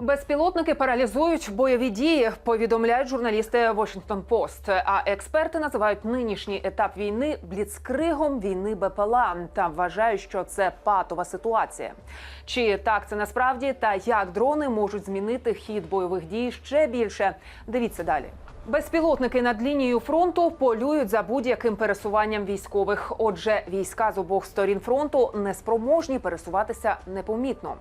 Безпілотники паралізують бойові дії, повідомляють журналісти Washington Post. А експерти називають нинішній етап війни бліцкригом війни БПЛА та вважають, що це патова ситуація. Чи так це насправді та як дрони можуть змінити хід бойових дій ще більше? Дивіться далі. Безпілотники над лінією фронту полюють за будь-яким пересуванням військових. Отже, війська з обох сторін фронту неспроможні пересуватися непомітно.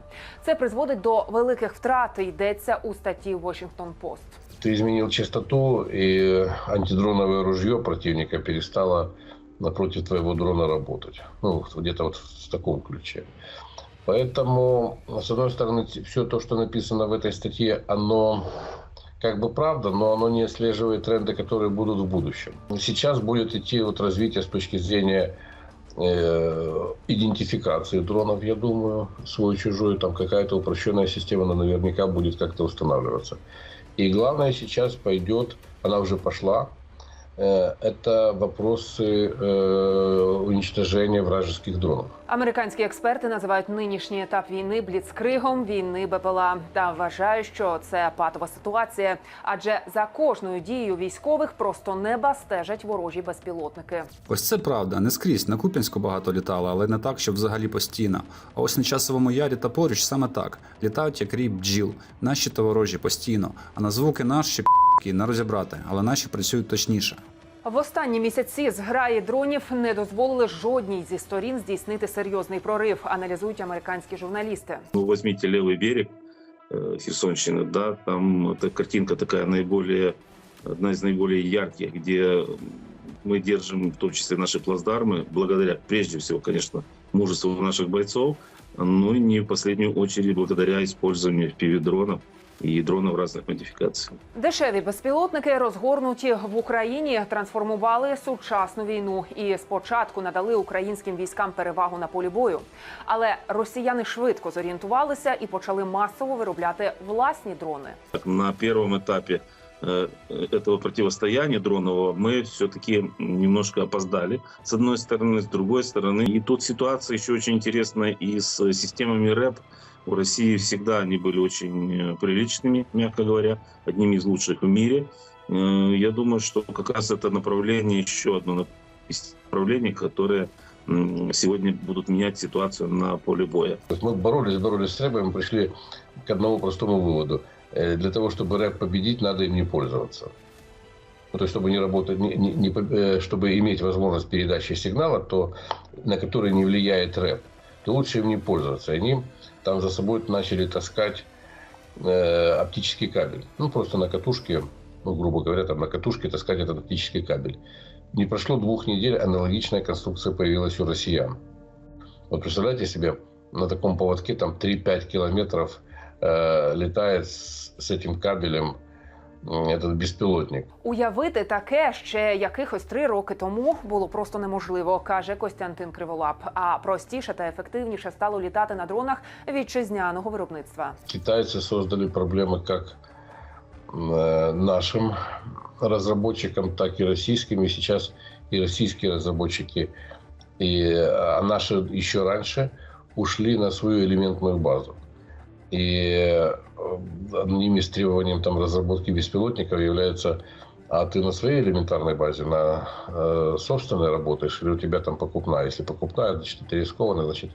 Це призводить до великих втрат. Йдеться у статті Washington Post. Ты изменил частоту, и антидроновое ружье противника перестало напротив твоего дрона работать. Ну, где-то вот в таком ключе. Поэтому, с одной стороны, все то, что написано в этой статье, оно как бы правда, но оно не отслеживает тренды, которые будут в будущем. Сейчас будет идти вот развитие с точки зрения э, идентификации дронов, я думаю, свой-чужой, там какая-то упрощенная система, она наверняка будет как-то устанавливаться. И главное сейчас пойдет, она уже пошла, э, это вопросы э, уничтожения вражеских дронов. Американські експерти називають нинішній етап війни бліцкригом війни БПЛА та вважають, що це патова ситуація, адже за кожною дією військових просто неба стежать ворожі безпілотники. Ось це правда. Не скрізь на Куп'янську багато літало, але не так, щоб взагалі постійно. А ось на часовому ярі та поруч саме так. Літають як рій бджіл, наші та ворожі постійно. А на звуки наші п***ки не розібрати, але наші працюють точніше. В останні місяці зграї дронів не дозволили жодній зі сторін здійснити серйозний прорив. Аналізують американські журналісти. Ну, возьмите левый берег э, Херсонщины, да, там эта картинка такая наиболее, одна из наиболее ярких, где мы держим, в том числе наши плацдармы, благодаря, прежде всего, конечно, мужеству наших бойцов, ну и не в последнюю очередь благодаря использованию FPV-дронов и дронов разных модификаций. Дешеві безпілотники, розгорнуті в Україні, трансформували сучасну війну і спочатку надали українським військам перевагу на полі бою. Але росіяни швидко зорієнтувалися і почали масово виробляти власні дрони. Так, На первом этапе э, этого противостояния дронового мы все-таки немножко опоздали. С одной стороны, с другой стороны. И тут ситуация еще очень интересная и с системами РЭП. У России всегда они были очень э, приличными, мягко говоря, одними из лучших в мире. Э, Я думаю, что как раз это направление, еще одно которые м, сегодня будут менять ситуацию на поле боя. Мы боролись, боролись с рэпом, пришли к одному простому выводу. Э, Для того, чтобы рэп победить, надо им не пользоваться. Ну, То есть, чтобы не работать, не, не- не э, чтобы иметь возможность передачи сигнала, то, на который не влияет рэп, то лучше им не пользоваться. Они там за собой начали таскать э, оптический кабель. Ну, просто на катушке, ну, грубо говоря, там на катушке таскать этот оптический кабель. Не прошло двух недель, аналогичная конструкция появилась у россиян. Вот представляете себе, на таком поводке там 3-5 километров э, летает с, с этим кабелем м, этот беспилотник. Уявити таке ще якихось три роки тому було просто неможливо, каже Костянтин Криволап. А простіше та ефективніше стало літати на дронах вітчизняного виробництва. Китайцы создали проблемы как э, нашим разработчикам, так и российским. И сейчас и российские разработчики, и э, а наши еще раньше ушли на свою элементную базу. И э, одним из требований там, разработки беспилотников является а ты на своей элементарной базе, на э, собственной работаешь, или у тебя там покупная? Если покупная, значит, это рискованно, значит,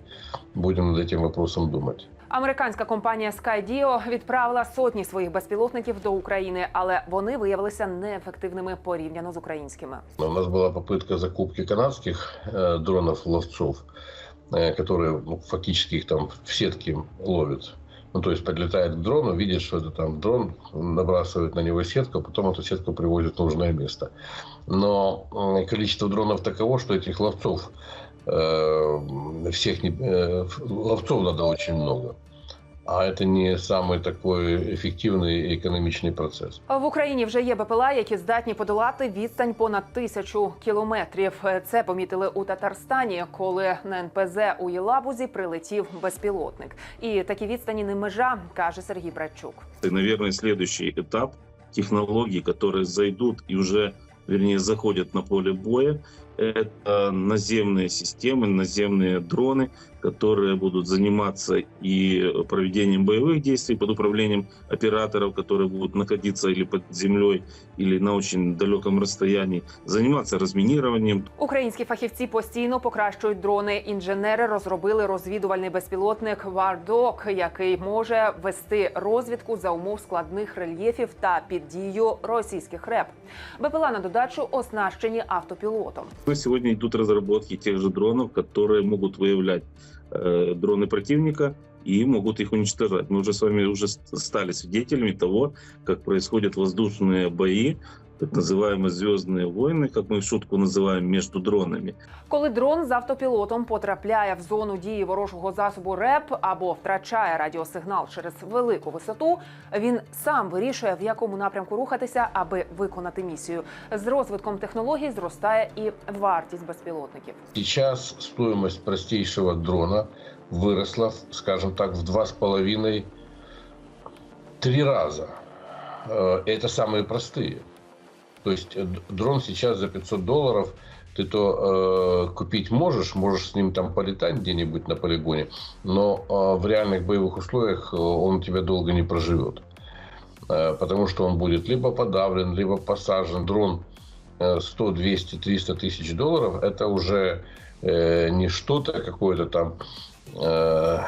будем над этим вопросом думать. Американська компанія Skydio відправила сотні своїх безпілотників до України, але вони виявилися неефективними порівняно з українськими. У нас была попытка закупки канадских э, дронов ловцов, э, которые ну, фактически их там в сетке ловят. Ну, то есть подлетает к дрону, видит, что это там дрон, набрасывает на него сетку, а потом эту сетку привозит в нужное место. Но количество дронов таково, что этих ловцов э, всех не, э, ловцов надо очень много. А это не самый такой эффективный и экономичный процесс. В Україні вже є БПЛА, які здатні подолати відстань понад тисячу кілометрів. Це помітили у Татарстані, коли на НПЗ у Єлабузі прилетів безпілотник. І такі відстані не межа, каже Сергій Братчук. И, наверное, следующий этап технологий, которые зайдут и уже, вернее, заходят на поле боя, Это наземные системы, наземные дроны, которые будут заниматься и проведением боевых действий под управлением операторов, которые будут находиться или под землей, или на очень далеком расстоянии, заниматься разминированием, Українські фахівці постійно покращують дрони. Інженери розробили розвідувальний безпілотник Вардок, який може вести розвідку за умов складних рельєфів та під дією російських реп. БПЛА на додачу оснащені автопілотом. Но сегодня идут разработки тех же дронов, которые могут выявлять э, дроны противника и могут их уничтожать. Мы уже с вами уже ст- стали свидетелями того, как происходят воздушные бои, так называемые звездные войны, как мы в шутку называем, между дронами. Коли дрон з автопілотом потрапляє в зону дії ворожого засобу РЕП або втрачає радіосигнал через велику висоту, він сам вирішує, в якому напрямку рухатися, аби виконати місію. З розвитком технологій зростає і вартість безпілотників. Сейчас стоимость простейшего дрона выросла, скажем так, в два с половиной, три раза. Э, Это самые простые. То есть э, дрон сейчас за 500 долларов ты то э, купить можешь, можешь с ним там полетать где-нибудь на полигоне, но э, в реальных боевых условиях э, он тебя долго не проживет. Э, потому что он будет либо подавлен, либо посажен. Дрон э, 100, 200, 300 тысяч долларов, это уже э, не что-то какое-то там э,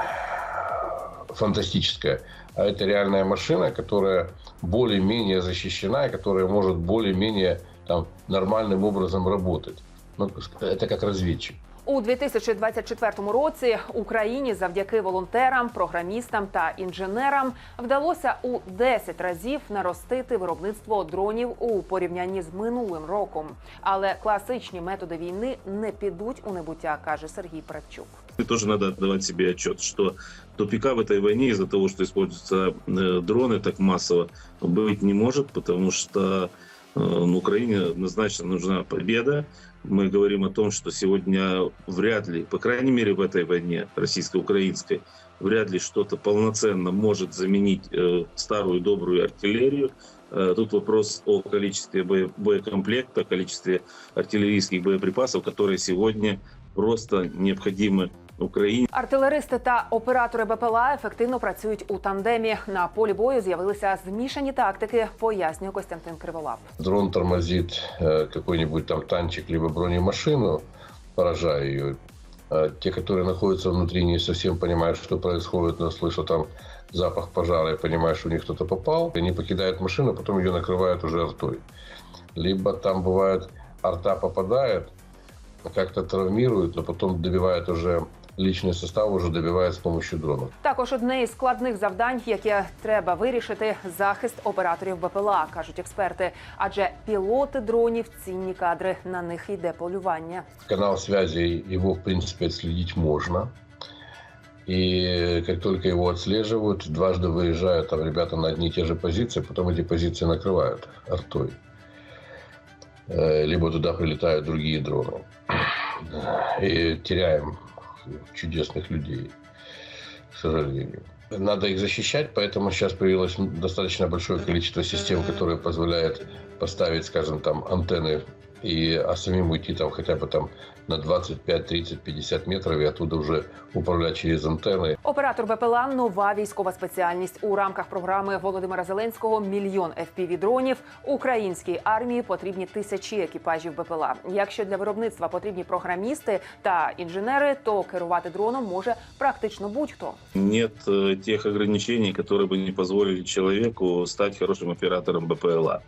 фантастическое, а это реальная машина, которая более-менее защищена и которая может более-менее там, нормальным образом работать. Ну, это как разведчик. У 2024 році Україні завдяки волонтерам, програмістам та інженерам вдалося у 10 разів наростити виробництво дронів у порівнянні з минулим роком. Але класичні методи війни не підуть у небуття, каже Сергій Парачук. И тоже надо отдавать себе отчет, что тупика в этой войне из-за того, что используются э, дроны так массово, быть не может, потому что э, на Украине однозначно нужна победа. Мы говорим о том, что сегодня вряд ли, по крайней мере в этой войне российско-украинской, вряд ли что-то полноценно может заменить э, старую добрую артиллерию. Э, Тут вопрос о количестве бое- боекомплекта, количестве артиллерийских боеприпасов, которые сегодня просто необходимы Україні. Артилеристи та оператори БПЛА ефективно працюють у тандемі. На полі бою з'явилися змішані тактики, пояснює Костянтин Криволап. Дрон тормозит э, какой-нибудь там танчик либо бронемашину, поражая ее. А те, которые находятся внутри, не совсем понимают, что происходит, но слышат там запах пожара и понимают, что у них кто-то попал. Они покидают машину, потом ее накрывают уже артой. Либо там бывает, арта попадает, как-то травмирует, но потом добивает уже личный состав, уже добивает с помощью дронов. Також одне із складних завдань, яке треба вирішити, захист операторів БПЛА, кажуть експерти. Адже пілоти дронів цінні кадри на них йде полювання. канал связи, его, в принципе, отследить можно. И как только его отслеживают, дважды выезжают там ребята на одни и те же позиции, потом эти позиции накрывают артой. Э, Либо туда прилетают другие дроны. И теряем чудесных людей, к сожалению. Надо их защищать, поэтому сейчас появилось достаточно большое количество систем, которые позволяют поставить, скажем, там антенны и а самим уйти там хотя бы там на 25, 30, 50 метров и оттуда уже управлять через антенны. Оператор БПЛА нова військова спеціальність у рамках програми Володимира Зеленського Мільйон fpv дронів українській армії потрібні тисячі екіпажів БПЛА. Якщо для виробництва потрібні програмісти та інженери, то керувати дроном може практично будь-хто. Нет э, тех ограничений, которые бы не позволили человеку стать хорошим оператором БПЛА.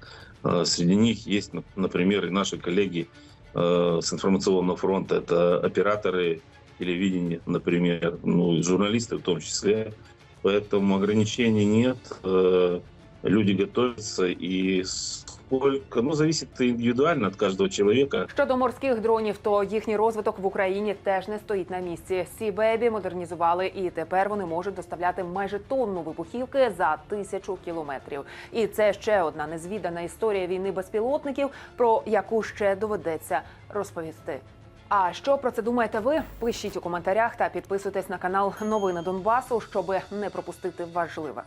Э, Среди них есть, нап- например, и наши коллеги э, с информационного фронта. Это операторы телевидения, например, ну журналисты в том числе. Поэтому ограничений нет. Э, Люди готовятся и сколько, ну, зависит индивидуально от каждого человека. Щодо морських дронів, то їхній розвиток в Україні теж не стоїть на місці. Сі-Бебі модернізували, і тепер вони можуть доставляти майже тонну вибухівки за тисячу кілометрів. І це ще одна незвідана історія війни безпілотників, про яку ще доведеться розповісти. А що про це думаєте ви? Пишіть у коментарях та підписуйтесь на канал Новини Донбасу, щоб не пропустити важливе.